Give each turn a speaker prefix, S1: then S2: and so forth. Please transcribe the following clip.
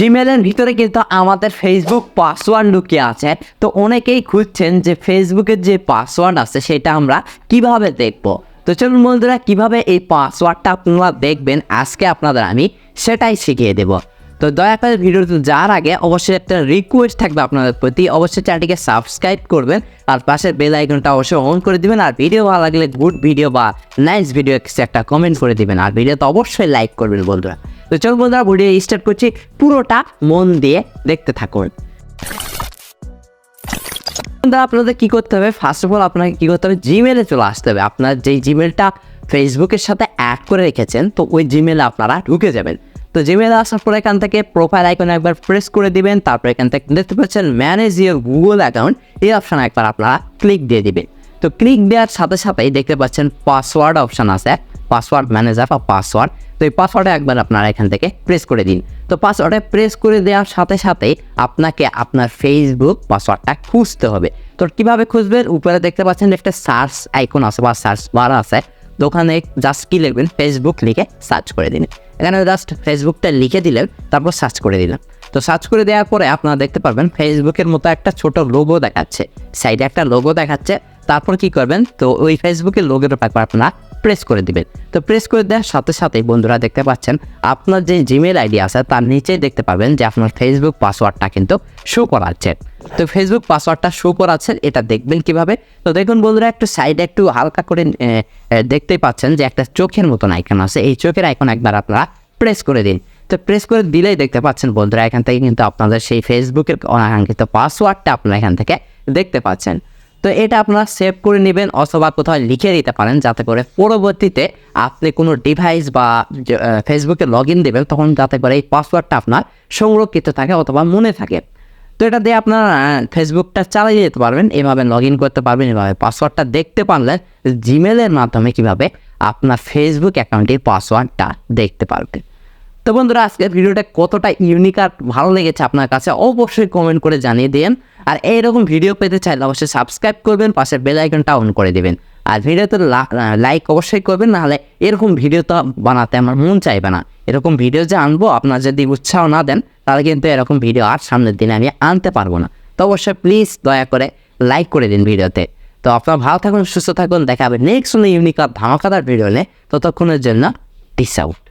S1: জিমেলের ভিতরে কিন্তু আমাদের ফেসবুক পাসওয়ার্ড লুকিয়ে আছে। তো অনেকেই খুঁজছেন যে ফেসবুকের যে পাসওয়ার্ড আছে, সেটা আমরা কীভাবে দেখব? তো চলুন বন্ধুরা, কীভাবে এই পাসওয়ার্ডটা আপনারা দেখবেন? আজকে আপনাদের আমি সেটাই শিখিয়ে দেব। তো দয়া করে ভিডিওতে যাওয়ার আগে অবশ্যই একটা রিকোয়েস্ট থাকবে আপনাদের প্রতি। অবশ্যই চ্যানেলটিকে সাবস্ক্রাইব করবেন, আর পাশের বেল আইকনটা অবশ্যই অন করে দিবেন, আর ভিডিও ভালো লাগলে গুড ভিডিও বা নাইস ভিডিও একটা কমেন্ট করে দিবেন। আর ভিডিওতে অবশ্যই লাইক করবেন বন্ধুরা। তো চল বন্ধুরা ভিডিও স্টার্ট করছি। পুরোটা মন দিয়ে দেখতে থাকুন। বন্ধুরা, আপনাদের কী করতে হবে? ফার্স্ট অফ অল আপনাকে কী করতে হবে? জিমেলে চলে আসতে হবে। আপনার যেই জিমেলটা ফেসবুকের সাথে অ্যাড করে রেখেছেন, তো ওই জিমেলে আপনারা ঢুকে যাবেন। তো জিমেলে আসার পর এখান থেকে প্রোফাইল আইকনে একবার প্রেস করে দিবেন, তারপর এখান থেকে দেখতে পাচ্ছেন ম্যানেজ ইউর গুগল অ্যাকাউন্ট এই অপশানে একবার আপনারা ক্লিক দিয়ে দিবেন। তো ক্লিক দেওয়ার সাথে সাথেই দেখতে পাচ্ছেন পাসওয়ার্ড অপশান আছে। পাসওয়ার্ড ম্যানেজার বা পাসওয়ার্ড তো এই পাসওয়ার্ডে একবার আপনারা এখান থেকে প্রেস করে দিন। তো পাসওয়ার্ডে প্রেস করে দেওয়ার সাথে সাথেই আপনাকে আপনার ফেসবুক পাসওয়ার্ডটা খুঁজতে হবে। তো কীভাবে খুঁজবেন? উপরে দেখতে পাচ্ছেন একটা সার্চ আইকন আছে বা সার্চ বার আছে। তো ওখানে জাস্ট কী লিখবেন? ফেসবুক লিখে সার্চ করে দিন। এখানে জাস্ট ফেসবুকটা লিখে দিলেন, তারপর সার্চ করে দিলেন। তো সার্চ করে দেওয়ার পরে আপনারা দেখতে পারবেন ফেসবুকের মতো একটা ছোট লোগো দেখাচ্ছে। সাইডে একটা লোগো দেখাচ্ছে। তারপর কি করবেন? তো ওই ফেসবুকের লোগোর ব্যাপার আপনারা প্রেস করে দিবেন। তো প্রেস করে দেওয়ার সাথে সাথেই বন্ধুরা দেখতে পাচ্ছেন, আপনার যে জিমেল আইডি আছে, তার নিচেই দেখতে পাবেন যে আপনার ফেসবুক পাসওয়ার্ডটা কিন্তু শো করাচ্ছে তো ফেসবুক পাসওয়ার্ডটা শো করাচ্ছে এটা দেখবেন কীভাবে? তো দেখুন বন্ধুরা, একটু সাইডে একটু হালকা করে দেখতেই পাচ্ছেন যে একটা চোখের মতন আইকন আছে। এই চোখের আইকন একবার আপনারা প্রেস করে দিন। তো প্রেস করে দিলেই দেখতে পাচ্ছেন বন্ধুরা, এখান থেকে কিন্তু আপনাদের সেই ফেসবুকের অনাকাঙ্ক্ষিত পাসওয়ার্ডটা আপনারা এখান থেকে দেখতে পাচ্ছেন। তো এটা আপনারা সেভ করে নেবেন অথবা কোথাও লিখে দিতে পারেন যাতে করে পরবর্তীতে আপনি কোনো ডিভাইস বা ফেসবুকে লগ ইন দেবেন তখন যাতে করে এই পাসওয়ার্ডটা আপনার সংরক্ষিত থাকে অথবা মনে থাকে। তো এটা দিয়ে আপনারা ফেসবুকটা চালিয়ে যেতে পারবেন, এভাবে লগ ইন করতে পারবেন, এভাবে পাসওয়ার্ডটা দেখতে পারলেন জিমেলের মাধ্যমে কীভাবে আপনার ফেসবুক অ্যাকাউন্টের পাসওয়ার্ডটা দেখতে পারবেন তো বন্ধুরা, আজকের ভিডিওটা কতটা ইউনিক আর ভালো লেগেছে আপনার কাছে অবশ্যই কমেন্ট করে জানিয়ে দিন আর এইরকম ভিডিও পেতে চাইলে অবশ্যই সাবস্ক্রাইব করবেন, পাশে বেল আইকনটা অন করে দিবেন। আর ভিডিওতে লাইক অবশ্যই করবেন, নাহলে এরকম ভিডিও তো বানাতে আমার মন চাইবে না। এরকম ভিডিও যে আনব, আপনার যদি উৎসাহ না দেন, তাহলে কিন্তু এরকম ভিডিও আর সামনের দিনে আমি আনতে পারব না। তো অবশ্যই প্লিজ দয়া করে লাইক করে দিন ভিডিওতে। তো আপনার ভালো থাকুন, সুস্থ থাকুন, দেখা হবে নেক্সট ইউনিক আর ধামাকাদার ভিডিও নিয়ে। ততক্ষণের জন্য ডিস আউট